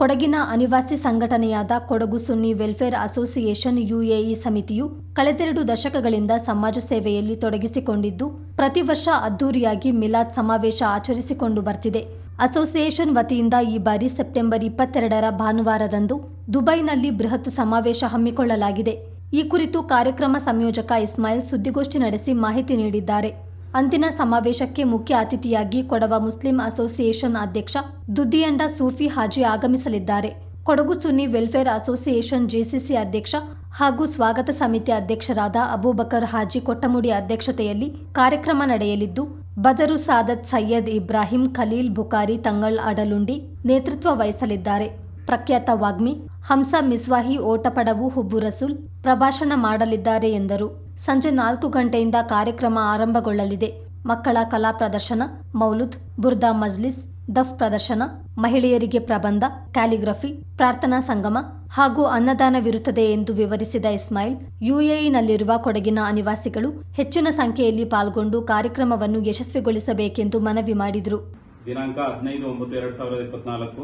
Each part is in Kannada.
ಕೊಡಗಿನ ಅನಿವಾಸಿ ಸಂಘಟನೆಯಾದ Kodagu Sunni welfare association UAE ಸಮಿತಿಯು ಕಳೆದೆರಡು ದಶಕಗಳಿಂದ ಸಮಾಜ ಸೇವೆಯಲ್ಲಿ ತೊಡಗಿಸಿಕೊಂಡಿದ್ದು, ಪ್ರತಿ ವರ್ಷ ಅದ್ದೂರಿಯಾಗಿ ಮಿಲಾದ್ ಸಮಾವೇಶ ಆಚರಿಸಿಕೊಂಡು ಬರ್ತಿದೆ. ಅಸೋಸಿಯೇಷನ್ ವತಿಯಿಂದ ಈ ಬಾರಿ ಸೆಪ್ಟೆಂಬರ್ ಇಪ್ಪತ್ತೆರಡರ ಭಾನುವಾರದಂದು ದುಬೈನಲ್ಲಿ ಬೃಹತ್ ಸಮಾವೇಶ ಹಮ್ಮಿಕೊಳ್ಳಲಾಗಿದೆ. ಈ ಕುರಿತು ಕಾರ್ಯಕ್ರಮ ಸಂಯೋಜಕ ಇಸ್ಮಾಯಿಲ್ ಸುದ್ದಿಗೋಷ್ಠಿ ನಡೆಸಿ ಮಾಹಿತಿ ನೀಡಿದ್ದಾರೆ. ಅಂದಿನ ಸಮಾವೇಶಕ್ಕೆ ಮುಖ್ಯ ಅತಿಥಿಯಾಗಿ ಕೊಡವ ಮುಸ್ಲಿಂ ಅಸೋಸಿಯೇಷನ್ ಅಧ್ಯಕ್ಷ ದುದ್ದಿಯಂಡ ಸೂಫಿ ಹಾಜಿ ಆಗಮಿಸಲಿದ್ದಾರೆ. Kodagu Sunni welfare association JCC ಅಧ್ಯಕ್ಷ ಹಾಗೂ ಸ್ವಾಗತ ಸಮಿತಿ ಅಧ್ಯಕ್ಷರಾದ ಅಬೂಬಕರ್ ಹಾಜಿ ಕೊಟ್ಟಮುಡಿ ಅಧ್ಯಕ್ಷತೆಯಲ್ಲಿ ಕಾರ್ಯಕ್ರಮ ನಡೆಯಲಿದ್ದು, ಬದರು ಸಾದತ್ ಸೈಯದ್ ಇಬ್ರಾಹಿಂ, ಖಲೀಲ್ ಬುಖಾರಿ, ತಂಗಳ್ ಅಡಲುಂಡಿ ನೇತೃತ್ವ ವಹಿಸಲಿದ್ದಾರೆ. ಪ್ರಖ್ಯಾತ ವಾಗ್ಮಿ ಹಂಸ ಮಿಸ್ವಾಹಿ ಓಟಪಡವು ಹುಬ್ಬು ರಸೂಲ್ ಪ್ರಭಾಷಣ ಮಾಡಲಿದ್ದಾರೆ ಎಂದರು. ಸಂಜೆ ನಾಲ್ಕು ಗಂಟೆಯಿಂದ ಕಾರ್ಯಕ್ರಮ ಆರಂಭಗೊಳ್ಳಲಿದೆ. ಮಕ್ಕಳ ಕಲಾ ಪ್ರದರ್ಶನ, ಮೌಲುದ್, ಬುರ್ದಾ ಮಜ್ಲಿಸ್, ದಫ್ ಪ್ರದರ್ಶನ, ಮಹಿಳೆಯರಿಗೆ ಪ್ರಬಂಧ, ಕ್ಯಾಲಿಗ್ರಫಿ, ಪ್ರಾರ್ಥನಾ ಸಂಗಮ ಹಾಗೂ ಅನ್ನದಾನವಿರುತ್ತದೆ ಎಂದು ವಿವರಿಸಿದ ಇಸ್ಮಾಯಿಲ್, ಯುಎಇನಲ್ಲಿರುವ ಕೊಡಗಿನ ಅನಿವಾಸಿಗಳು ಹೆಚ್ಚಿನ ಸಂಖ್ಯೆಯಲ್ಲಿ ಪಾಲ್ಗೊಂಡು ಕಾರ್ಯಕ್ರಮವನ್ನು ಯಶಸ್ವಿಗೊಳಿಸಬೇಕೆಂದು ಮನವಿ ಮಾಡಿದರು. ದಿನಾಂಕ ಹದಿನೈದು ಒಂಬತ್ತು ಎರಡು ಸಾವಿರದ ಇಪ್ಪತ್ನಾಲ್ಕು,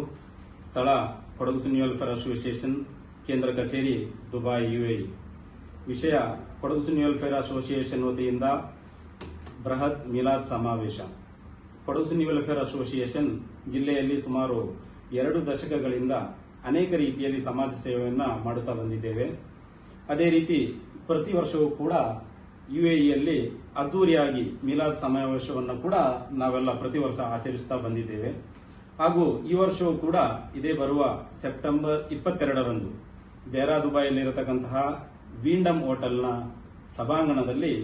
ಸ್ಥಳ ಕೊಡಗು ಸುನಿಯಲ್ ವೆಲ್ಫೇರ್ ಅಸೋಸಿಯೇಷನ್ ಕೇಂದ್ರ ಕಚೇರಿ ದುಬೈ ಯುಎಇ. ವಿಷಯ ಕೊಡಗು ವೆಲ್ಫೇರ್ ಅಸೋಸಿಯೇಷನ್ ವತಿಯಿಂದ ಬೃಹತ್ ಮಿಲಾದ್ ಸಮಾವೇಶ. ಕೊಡಗು ವೆಲ್ಫೇರ್ ಅಸೋಸಿಯೇಷನ್ ಜಿಲ್ಲೆಯಲ್ಲಿ ಸುಮಾರು ಎರಡು ದಶಕಗಳಿಂದ ಅನೇಕ ರೀತಿಯಲ್ಲಿ ಸಮಾಜ ಸೇವೆಯನ್ನು ಮಾಡುತ್ತಾ ಬಂದಿದ್ದೇವೆ. ಅದೇ ರೀತಿ ಪ್ರತಿ ವರ್ಷವೂ ಕೂಡ ಯುಎಇಯಲ್ಲಿ ಅದ್ದೂರಿಯಾಗಿ ಮಿಲಾದ್ ಸಮಾವೇಶವನ್ನು ಕೂಡ ನಾವೆಲ್ಲ ಪ್ರತಿ ವರ್ಷ ಆಚರಿಸುತ್ತಾ ಬಂದಿದ್ದೇವೆ. ಹಾಗೂ ಈ ವರ್ಷವೂ ಕೂಡ ಇದೇ ಬರುವ ಸೆಪ್ಟೆಂಬರ್ ಇಪ್ಪತ್ತೆರಡರಂದು ದೇರಾ ದುಬೈಯಲ್ಲಿರತಕ್ಕಂತಹ ವೀಂಡಮ್ ಹೋಟೆಲ್ನ ಸಭಾಂಗಣದಲ್ಲಿ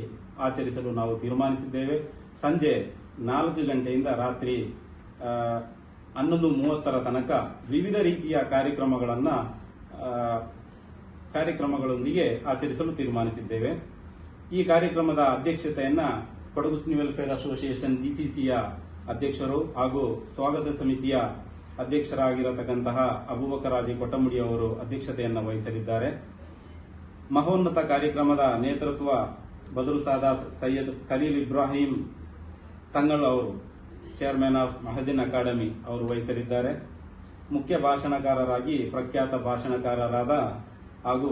ಆಚರಿಸಲು ನಾವು ತೀರ್ಮಾನಿಸಿದ್ದೇವೆ. ಸಂಜೆ ನಾಲ್ಕು ಗಂಟೆಯಿಂದ ರಾತ್ರಿ ಹನ್ನೊಂದು ಮೂವತ್ತರ ತನಕ ವಿವಿಧ ರೀತಿಯ ಕಾರ್ಯಕ್ರಮಗಳನ್ನು ಕಾರ್ಯಕ್ರಮಗಳೊಂದಿಗೆ ಆಚರಿಸಲು ತೀರ್ಮಾನಿಸಿದ್ದೇವೆ. ಈ ಕಾರ್ಯಕ್ರಮದ ಅಧ್ಯಕ್ಷತೆಯನ್ನು ಕೊಡಗು ಸಿನಿ ವೆಲ್ಫೇರ್ ಅಸೋಸಿಯೇಷನ್ ಜಿಸಿಸಿಯ ಅಧ್ಯಕ್ಷರು ಹಾಗೂ ಸ್ವಾಗತ ಸಮಿತಿಯ ಅಧ್ಯಕ್ಷರಾಗಿರತಕ್ಕಂತಹ ಅಬೂಬಕರಾಜಿ ಕೊಟ್ಟಮುಡಿ ಅವರು ಅಧ್ಯಕ್ಷತೆಯನ್ನು ವಹಿಸಲಿದ್ದಾರೆ. ಮಹೋನ್ನತ ಕಾರ್ಯಕ್ರಮದ ನೇತೃತ್ವ ಬದರು ಸಾದಾತ್ ಸೈಯದ್ ಖಲೀಲ್ ಇಬ್ರಾಹಿಂ ತಂಗಳ್ ಅವರು ಚೇರ್ಮನ್ ಆಫ್ ಮಹದಿನ್ ಅಕಾಡೆಮಿ ಅವರು ವಹಿಸಲಿದ್ದಾರೆ. ಮುಖ್ಯ ಭಾಷಣಕಾರರಾಗಿ, ಪ್ರಖ್ಯಾತ ಭಾಷಣಕಾರರಾದ ಹಾಗೂ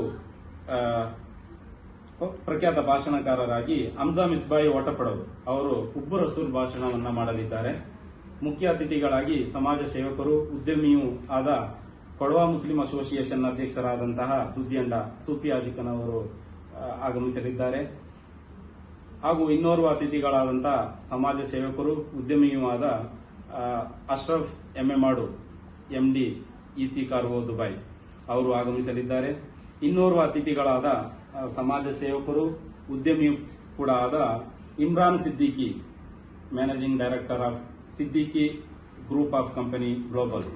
ಪ್ರಖ್ಯಾತ ಭಾಷಣಕಾರರಾಗಿ ಅಮ್ಜಾ ಮಿಸ್ಬಾಯಿ ಒಟಪಡವು ಅವರು ಉಬ್ಬು ರಸೂಲ್ ಭಾಷಣವನ್ನು ಮಾಡಲಿದ್ದಾರೆ. ಮುಖ್ಯ ಅತಿಥಿಗಳಾಗಿ ಸಮಾಜ ಸೇವಕರು, ಉದ್ಯಮಿಯೂ ಆದ ಕೊಡವ ಮುಸ್ಲಿಂ ಅಸೋಸಿಯೇಷನ್ ಅಧ್ಯಕ್ಷರಾದಂತಹ ದುದ್ಯಂಡ ಸೂಫಿ ಅಜಿಕನ್ ಅವರು ಆಗಮಿಸಲಿದ್ದಾರೆ. ಹಾಗೂ ಇನ್ನೋರ್ವ ಅತಿಥಿಗಳಾದಂತಹ ಸಮಾಜ ಸೇವಕರು ಉದ್ಯಮಿಯೂ ಆದ ಅಶ್ರಫ್ ಅಶ್ರಫ್ ಎಮ್ಮೆ ಮಾಡು ಎಂಡಿ ಇಸಿ ಕಾರ್ವೋ ದುಬೈ ಅವರು ಆಗಮಿಸಲಿದ್ದಾರೆ. ಇನ್ನೋರ್ವ ಅತಿಥಿಗಳಾದ ಸಮಾಜ ಸೇವಕರು, ಉದ್ಯಮಿಯೂ ಕೂಡ ಆದ Imran Siddiqui, managing director of Siddiqui group of company global.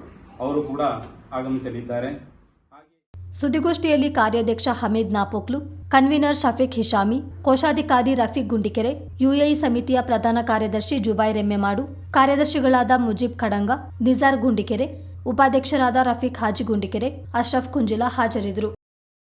ಅವರು ಕೂಡ ಆಗಮಿಸಲಿದ್ದಾರೆ. ಸುದ್ದಿಗೋಷ್ಠಿಯಲ್ಲಿ ಕಾರ್ಯಾಧ್ಯಕ್ಷ ಹಮೀದ್ ನಾಪೋಕ್ಲು, ಕನ್ವೀನರ್ ಶಫೀಕ್ ಹಿಶಾಮಿ, ಕೋಶಾಧಿಕಾರಿ ರಫೀಕ್ ಗುಂಡಿಕೆರೆ, ಯುಎಇ ಸಮಿತಿಯ ಪ್ರಧಾನ ಕಾರ್ಯದರ್ಶಿ ಜುಬೈರ್ ರೆಮ್ಮೆಮಾಡು ಕಾರ್ಯದರ್ಶಿಗಳಾದ ಮುಜೀಬ್ ಖಡಂಗ, ನಿಜಾರ್ ಗುಂಡಿಕೆರೆ, ಉಪಾಧ್ಯಕ್ಷರಾದ ರಫೀಕ್ ಹಾಜಿ ಗುಂಡಿಕೆರೆ, ಅಶ್ರಫ್ ಕುಂಜಿಲಾ ಹಾಜರಿದ್ದರು.